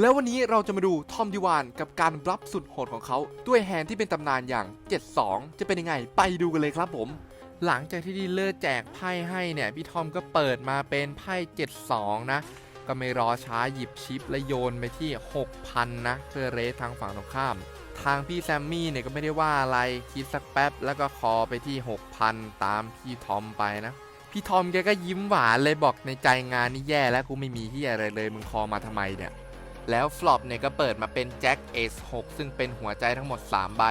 แล้ววันนี้เราจะมาดูทอมดิวานกับการรับสุดโหดของเขา ด้วยแฮนที่เป็นตำนานอย่าง 72 จะเป็นยังไงไปดูกันเลยครับผม หลังจากที่ดีลเลอร์แจกไพ่ให้เนี่ย พี่ทอมก็เปิดมาเป็นไพ่ 72 นะ ก็ไม่รอช้าหยิบชิปและโยนไปที่ 6,000 นะเพื่อเรสทางฝั่งตรงข้าม ทางพี่แซมมี่เนี่ยก็ไม่ได้ว่าอะไรคิดสักแป๊บแล้วก็คอไปที่ 6,000 ตามพี่ทอมไปนะพี่ทอมแกก็ยิ้มหวานเลยบอกในใจงานนี่แย่แล้วกูไม่มีที่อะไรเลยมึงคอมาทำไมเนี่ย แล้วฟลอปเนี่ยก็เปิดมาเป็นแจ็คเอส6ซึ่งเป็นหัวใจทั้งหมด 3 ใบ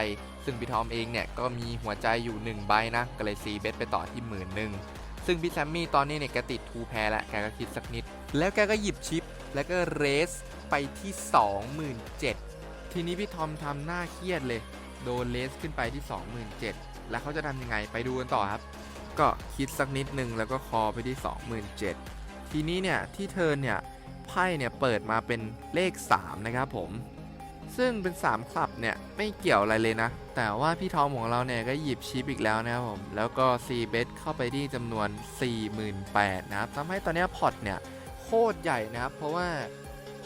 ซึ่งพี่ทอมเองเนี่ยก็มีหัวใจอยู่ 1 ใบนะก็เลยซีเบสไปต่อที่หมื่นหนึ่งซึ่งพี่แซมมี่ตอนนี้เนี่ยแกติดทูแพรแล้วแกก็คิดสักนิด แล้วแกก็หยิบชิป แล้วก็เรสไปที่ 27,000 ทีนี้พี่ทอมทำหน้าเครียดเลย โดนเลสขึ้นไปที่ 27,000 แล้วเขาจะทำยังไงไปดูกันต่อครับ ก็คิดสักนิดนึงแล้วก็คอไปที่ 27,000 ทีนี้เนี่ยที่เธอเนี่ย ไพ่เนี่ยเปิดมาเป็นเลข 3 นะครับผม ซึ่งเป็น 3 คลับเนี่ยไม่เกี่ยวอะไรเลยนะ แต่ว่าพี่ทอมของเราเนี่ยก็หยิบชิปอีกแล้วนะครับผม แล้วก็ซีเบสเข้าไปที่จำนวน 48,000นะครับทำให้ตอนนี้พอร์ตเนี่ยโคตรใหญ่นะครับ เพราะว่า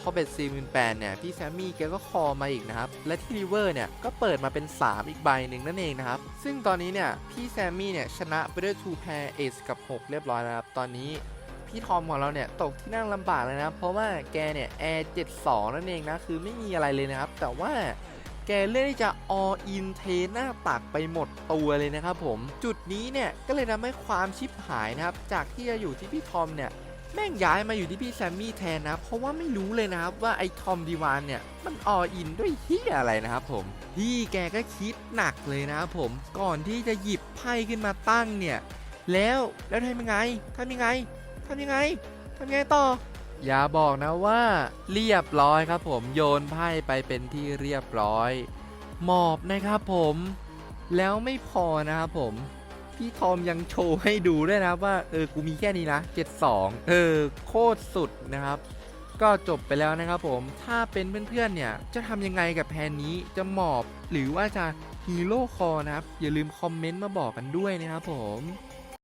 พอเบ็ด48,000เนี่ย พี่แซมมี่แกก็คอมาอีกนะครับ และที่ริเวอร์เนี่ย ก็เปิดมาเป็น 3 อีกใบหนึ่งนั่นเองนะครับ ซึ่งตอนนี้เนี่ย พี่แซมมี่เนี่ย ชนะไปด้วย2 pair ace กับ 6 เรียบร้อยแล้วครับ ตอนนี้ พี่ทอมของเราเนี่ยตกที่นั่งลำบากเลยนะเพราะว่าแกเนี่ยแอร์72 นั่นเองนะ คือไม่มีอะไรเลยนะครับ แต่ว่าแกเลือกที่จะ all in เทหน้าตักไปหมดตัวเลยนะครับผมจุดนี้เนี่ยก็เลยทำให้ความชิบหายนะครับ จากที่จะอยู่ที่พี่ทอมเนี่ยแม่งย้ายมาอยู่ที่พี่แซมมี่แทนนะ เพราะว่าไม่รู้เลยนะครับว่าไอ้ทอมดีวานเนี่ย มันออินด้วยเฮียอะไรนะครับผม พี่แกก็คิดหนักเลยนะครับผม ก่อนที่จะหยิบไพ่ขึ้นมาตั้งเนี่ย แล้วแล้วทำยังไงทำยังไง ทำยังไงทำยังไงต่อ อย่าบอกนะว่าเรียบร้อยครับผมโยนไพ่ไปเป็นที่เรียบร้อย หมอบนะครับผมแล้วไม่พอนะครับผม พี่ทอมยังโชว์ให้ดูด้วยนะว่าเออกูมีแค่นี้นะ 72 เออโคตรสุดนะครับ ก็จบไปแล้วนะครับผมถ้าเป็นเพื่อนๆเนี่ย จะทำยังไงกับแพนนี้จะหมอบหรือว่าจะฮีโร่คอนะครับ อย่าลืมคอมเมนต์มาบอกกันด้วยนะครับผม